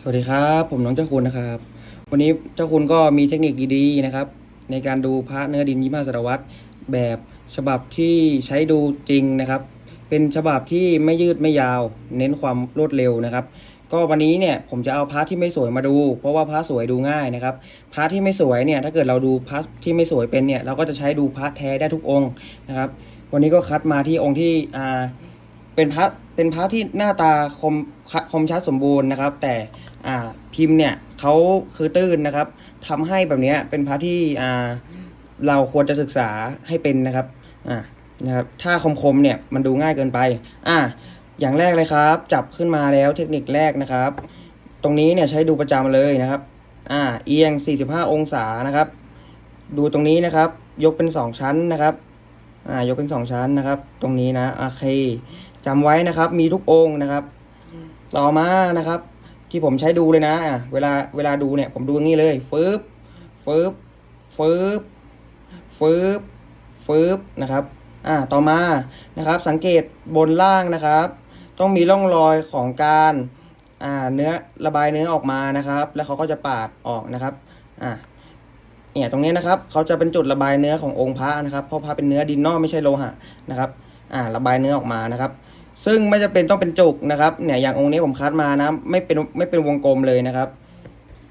สวัสดีครับ ผมน้องเจ้าคุณนะครับ วันนี้เจ้าคุณก็มีเทคนิคดีๆนะครับ ในการดูพระเนื้อดินยี่ห้าศตวรรษแบบฉบับที่ใช้ดูจริงนะครับ เป็นฉบับที่ไม่ยืดไม่ยาว เน้นความรวดเร็วนะครับ ก็วันนี้เนี่ยผมจะเอาพระที่ไม่สวยมาดู เพราะว่าพระสวยดูง่ายนะครับพระที่ไม่สวยเนี่ยถ้าเกิดเราดูพระที่ไม่สวยเป็นเนี่ยเราก็จะใช้ดูพระแท้ได้ทุกองค์นะครับ วันนี้ก็คัดมาที่องค์ที่อ่าเป็นพระเป็นพระที่หน้าตาคมคมชัดสมบูรณ์นะครับ แต่ อ่าพิมพ์เนี่ยเขาคือตื้นนะครับทำให้แบบนี้เป็นพระที่อ่าเราควรจะศึกษาให้เป็นนะครับอ่านะครับถ้าคมคมๆเนี่ยมันดูง่ายเกินไป อ่าอย่างแรกเลยครับ จับขึ้นมาแล้วเทคนิคแรกนะครับ ตรงนี้เนี่ยใช้ดูประจำเลยนะครับ อ่า เอียง 45 องศานะครับ ดูตรงนี้นะครับ ยกเป็น 2 ชั้นนะครับ อ่ายกเป็น 2 ชั้นนะครับ ตรงนี้นะโอเคจำไว้นะครับ มีทุกองค์นะครับ ต่อมานะครับ ที่ผมใช้ดูเลยนะอะเวลาเวลาดูเนี่ยผมดูอย่างนี้เลยฟืบฟืบฟืบฟืบฟืบนะครับอ่าต่อมานะครับ สังเกตบนล่างนะครับ ต้องมีร่องรอยของการอ่าเนื้อระบายเนื้อออกมานะครับ แล้วเขาก็จะปาดออกนะครับอ่าเนี่ยตรงนี้นะครับเขาจะเป็นจุดระบายเนื้อขององค์พระนะครับเพราะพระเป็นเนื้อดินนอกไม่ใช่โลหะนะครับอ่าระบายเนื้อออกมานะครับ ซึ่งไม่จะเป็นต้องเป็นจุกนะครับเนี่ยอย่างองค์นี้ผมคัดมานะไม่เป็นไม่เป็นวงกลมเลยนะครับ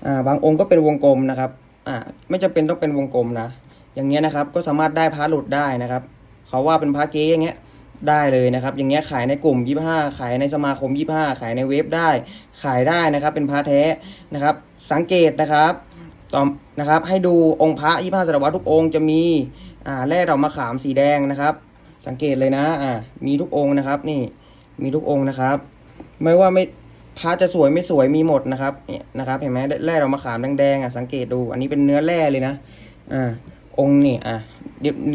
อ่าบางองค์ก็เป็นวงกลมนะครับอ่าไม่จำเป็นต้องเป็นวงกลมนะอย่างเงี้ยนะครับก็สามารถได้พระหลุดได้นะครับเขาว่าเป็นพระเก๊อย่างเงี้ยได้เลยนะครับ อย่างเงี้ยขายในกลุ่ม 25 ขายในสมาคม 25 ขายในเว็บได้ ขายได้นะครับ เป็นพระแท้นะครับ สังเกตนะครับต่อนะครับ ให้ดูองค์พระ25ศตวรรทุกองค์จะมีอ่าแร่ดอกมะขามสีแดงนะครับ สังเกตเลยนะ อ่ามีทุกองค์นะครับ นี่ มีทุกองค์นะครับ ไม่ว่าไม่พระจะสวยไม่สวยมีหมดนะครับ เนี่ยนะครับ เห็นไหมแร่ดอกมะขามแดงๆอะ สังเกตดู อันนี้เป็นเนื้อแร่เลยนะ อ่า องค์นี่ อะ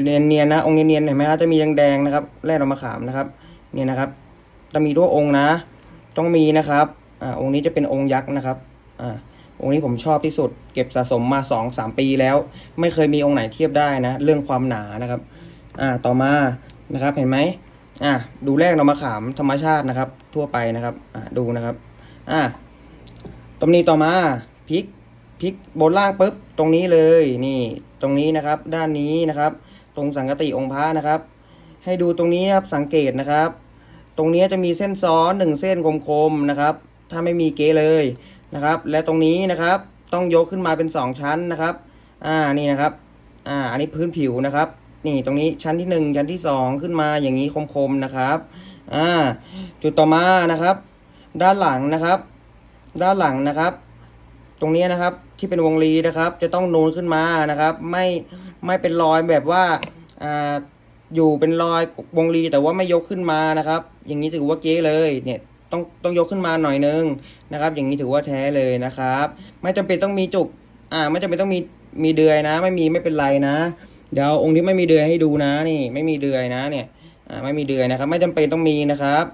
เนียนๆนะ องค์เนียนๆเห็นไหมครับจะมีแดงๆนะครับ แร่ดอกมะขามนะครับ เนี่ยนะครับ จะมีทุกองค์นะ ต้องมีนะครับ อ่า องค์นี้จะเป็นองค์ยักษ์นะครับ อ่าองค์นี้ผมชอบที่สุด เก็บสะสมมาสองสามปีแล้ว ไม่เคยมีองค์ไหนเทียบได้นะ เรื่องความหนานะครับ อ่า ต่อมา นะครับเห็นไหมอะดูแรกเรามาขามธรรมชาตินะครับ ทั่วไปนะครับอะดูนะครับอะตรงนี้ต่อมาพลิกพลิกบนล่างปุ๊บตรงนี้เลยนี่ตรงนี้นะครับ ด้านนี้นะครับ ตรงสังกติองค์พระนะครับ ให้ดูตรงนี้ครับสังเกตนะครับ ตรงนี้จะมีเส้นซ้อนหนึ่งเส้นคมๆนะครับ ถ้าไม่มีเกเลยนะครับ และตรงนี้นะครับต้องยกขึ้นมาเป็นสองชั้นนะครับ อ่านี่นะครับ อ่า อันนี้พื้นผิวนะครับ นี่ตรงนี้ชั้นที่หนึ่งชั้นที่สองขึ้นมาอย่างนี้คมๆนะครับ อ่า จุดต่อมานะครับ ด้านหลังนะครับ ด้านหลังนะครับ ตรงนี้นะครับที่เป็นวงรีนะครับ จะต้องนูนขึ้นมานะครับ ไม่ไม่เป็นรอยแบบว่าอ่าอยู่เป็นรอยวงรีแต่ว่าไม่ยกขึ้นมานะครับ อย่างนี้ถือว่าเก๊เลยเนี่ยต้องต้องยกขึ้นมาหน่อยนึงนะครับ อย่างนี้ถือว่าแท้เลยนะครับ ไม่จำเป็นต้องมีจุก อ่า ไม่จำเป็นต้องมีมีเดือยนะ ไม่มีไม่เป็นไรนะ เดี๋ยวองค์ที่ไม่มีเดือยให้ดูนะนี่ ไม่มีเดือยนะเนี่ยอ่าไม่มีเดือยนะครับ ไม่จำเป็นต้องมีนะครับ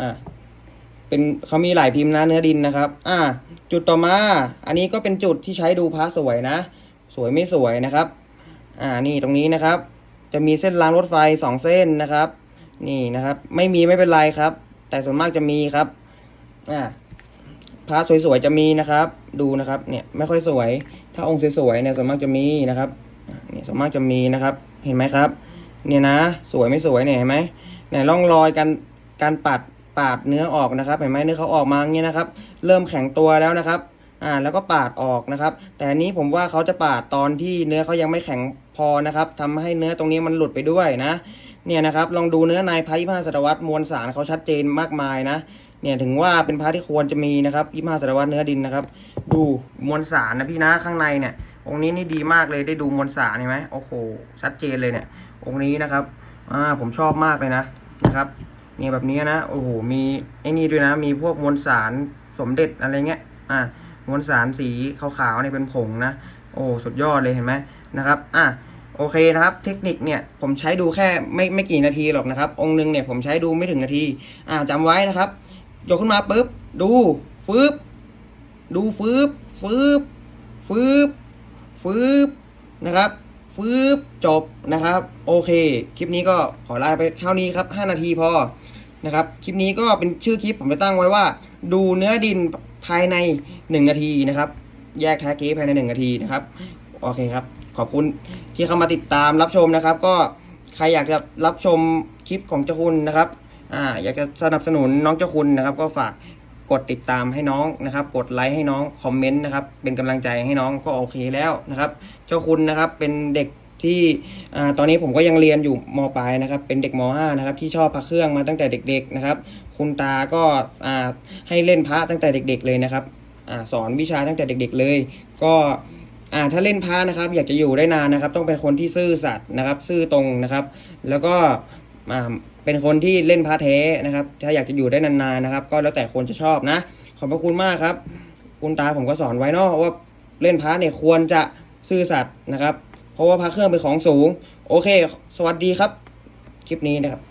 อ่าเป็นเขามีหลายพิมพ์นะเนื้อดินนะครับ อ่า จุดต่อมา อันนี้ก็เป็นจุดที่ใช้ดูพระสวยนะ สวยไม่สวยนะครับ อ่านี่ตรงนี้นะครับ จะมีเส้นรางรถไฟสองเส้นนะครับ นี่นะครับ ไม่มีไม่เป็นไรครับ แต่ส่วนมากจะมีครับ อ่าพระสวยๆจะมีนะครับ ดูนะครับ เนี่ยไม่ค่อยสวย ถ้าองค์สวยๆเนี่ยส่วนมากจะมีนะครับ เนี่ยส่วนมากจะมีนะครับ เห็นไหมครับ เนี่ยนะ สวยไม่สวยเนี่ยเห็นไหมเนี่ยร่องรอยการการปัดปาดเนื้อออกนะครับ เห็นไหมเนื้อเขาออกมาเงี้ยนะครับ เริ่มแข็งตัวแล้วนะครับอ่าแล้วก็ปาดออกนะครับ แต่อันนี้ผมว่าเขาจะปาดตอนที่เนื้อเขายังไม่แข็งพอนะครับทำให้เนื้อตรงนี้มันหลุดไปด้วยนะ เนี่ยนะครับ ลองดูเนื้อในพระยี่ห้าศตวรรษมวลสารเขาชัดเจนมากมายนะ เนี่ยถึงว่าเป็นพระที่ควรจะมีนะครับยี่ห้าศตวรรษเนื้อดินนะครับ ดูมวลสารนะพี่นะข้างในเนี่ย องค์นี้นี่ดีมากเลยได้ดูมวลสารเห็นไหมโอ้โหชัดเจนเลยเนี่ย องค์นี้นะครับอ่าผมชอบมากเลยนะนะครับเนี่ยแบบนี้นะโอ้โหมีไอ้นี่ด้วยนะ มีพวกมวลสารสมเด็จอะไรเงี้ยอ่ามวลสารสีขาวๆเนี่ยเป็นผงนะ โอ้สุดยอดเลยเห็นไหมนะครับอะโอเคนะครับ เทคนิคเนี่ยผมใช้ดูแค่ไม่ไม่กี่นาทีหรอกนะครับ องค์หนึงเนี่ยผมใช้ดูไม่ถึงนาที อ่าจำไว้นะครับยกขึ้นมาปุ๊บ ดูฟืบดูฟืบฟืบฟืบ ฟืบนะครับฟืบจบนะครับ โอเค คลิปนี้ก็ขอลาไปเท่านี้ครับ 5 นาทีพอนะครับ คลิปนี้ก็เป็นชื่อคลิปผมจะตั้งไว้ว่า ดูเนื้อดินภายใน 1 นาทีนะครับ แยกแท้เก๊ภายใน 1 นาทีนะครับ โอเคครับ ขอบคุณที่เข้ามาติดตามรับชมนะครับ ก็ใครอยากจะรับชมคลิปของเจ้าคุณนะครับ อ่า อยากจะสนับสนุนน้องเจ้าคุณนะครับ ก็ฝาก กดติดตามให้น้องนะครับ กดไลค์ให้น้องคอมเมนต์นะครับ เป็นกำลังใจให้น้องก็โอเคแล้วนะครับ เจ้าคุณนะครับเป็นเด็กที่ตอนนี้ผมก็ยังเรียนอยู่มปลายนะครับ เป็นเด็กมห้านะครับ ที่ชอบพระเครื่องมาตั้งแต่เด็ก ๆนะครับ คุณตาก็ให้เล่นพระตั้งแต่เด็ก ๆ เลยนะครับอสอนวิชาตั้งแต่เด็ก ๆ เลย ก็ถ้าเล่นพระนะครับ อยากจะอยู่ได้นานนะครับ ต้องเป็นคนที่ซื่อสัตย์นะครับ ซื่อตรงนะครับ แล้วก็ มาเป็นคนที่เล่นพาเทนะครับ ถ้าอยากจะอยู่ได้นานๆนะครับ ก็แล้วแต่คนจะชอบนะ ขอบพระคุณมากครับ คุณตาผมก็สอนไว้เนอะว่าเล่นพาเนี่ยควรจะซื่อสัตย์นะครับ เพราะว่าพาเครื่องเป็นของสูง โอเค สวัสดีครับ คลิปนี้นะครับ